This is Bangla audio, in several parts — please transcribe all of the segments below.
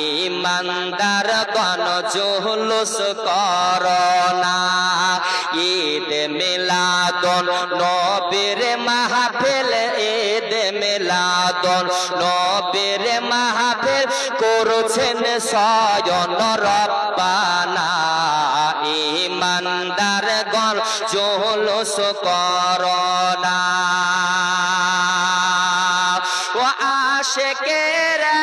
ইমানদার গণ জুলুস করনা ঈদ মিলাদন নবীর মাহফিল, ঈদ মিলাদন নবীর মাহফিল করছেন স্বয়ন রব্বানা। ইমানদার গণ জুলুস করনা ও আশেকেরা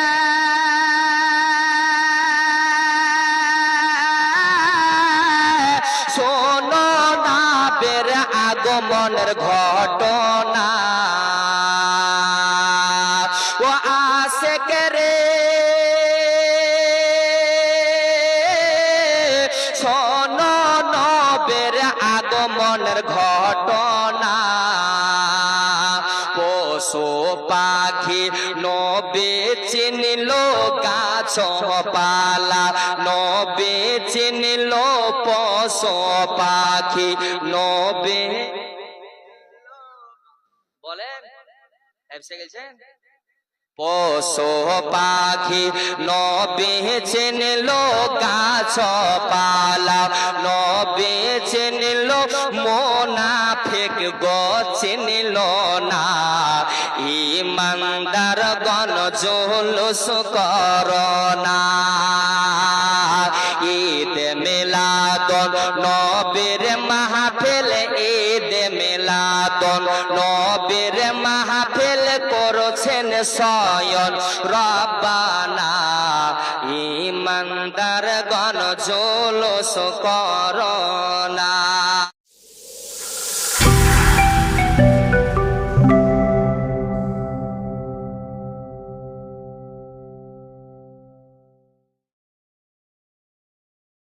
আগমনের ঘটনা। ও আসে আশেকেরে শোনো নবের আগমনের ঘটনা। পশু পাখি নবে চিনিল গাছ পালা নবে চিনিল পশু পাখি নবে। বলেন গেছেন? পশু পাখি নবে চিনিল গাছ পালা। নবে চিনিল মোনাফিক গো চিনিল না। ইমানদার গণ জুলুস করনা ঈদ মিলাদন নবীর মাহফিল ঈদ মিলাদন। নবীর মাহফিল করছেন সয়ন রব্বানা ইমানদার গণ জলস করনা